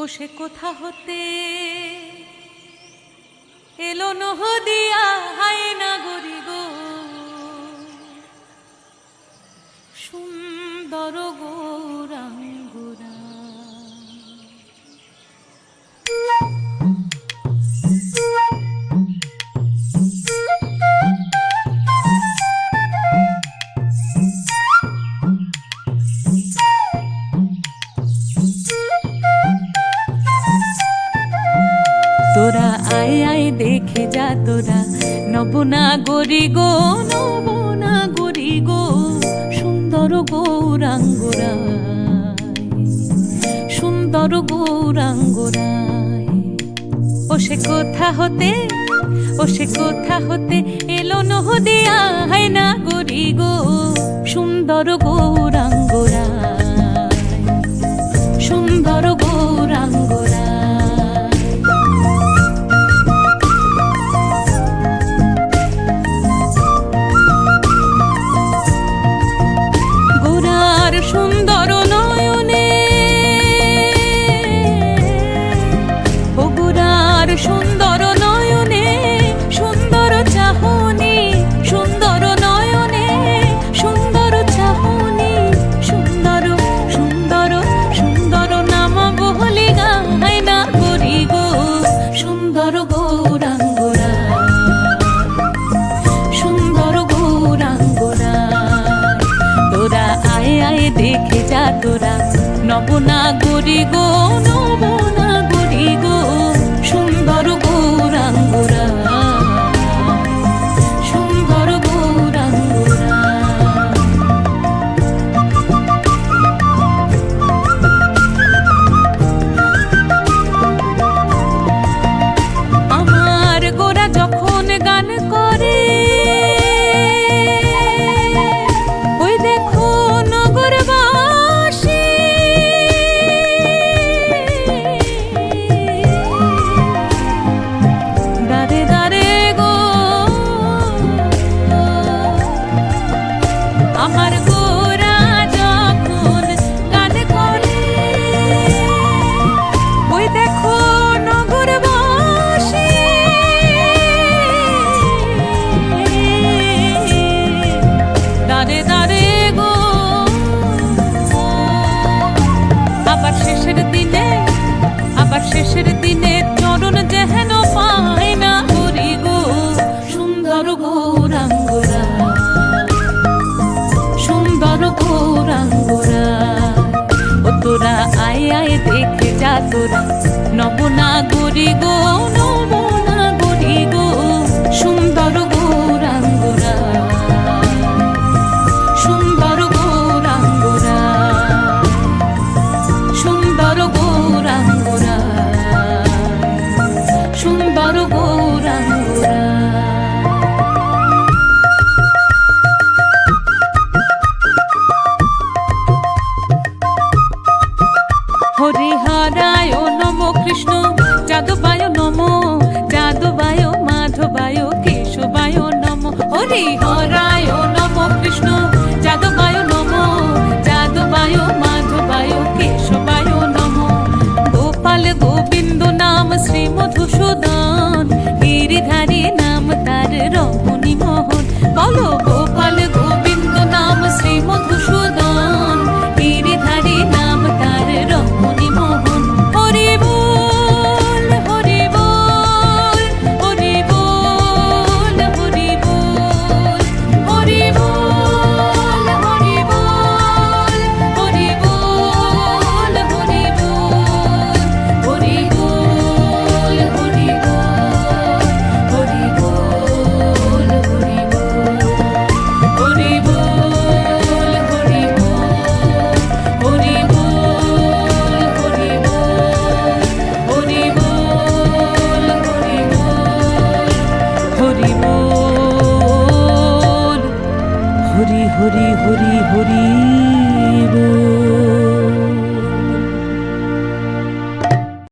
ও সে কোথা হতে? এলো নহদিয়া হায় না আই আয় দেখে যা তোরা। নবনাগরী গো নবনাগরী গো, সুন্দর গৌরাঙ্গরা সুন্দর গৌরাঙ্গরায়। ও সে কথা হতে ও সে কথা হতে এলো নহদিয়া Boşun পাবো না গরি গো আয় আয় দেখে যা তোরা। নব নবনাগরী গো নব হরিহারায় নম কৃষ্ণ। যাদবায় নম যাদবায় মাধবায় কেশবায় নম। হরিহর হরি হরি হরি হরি বল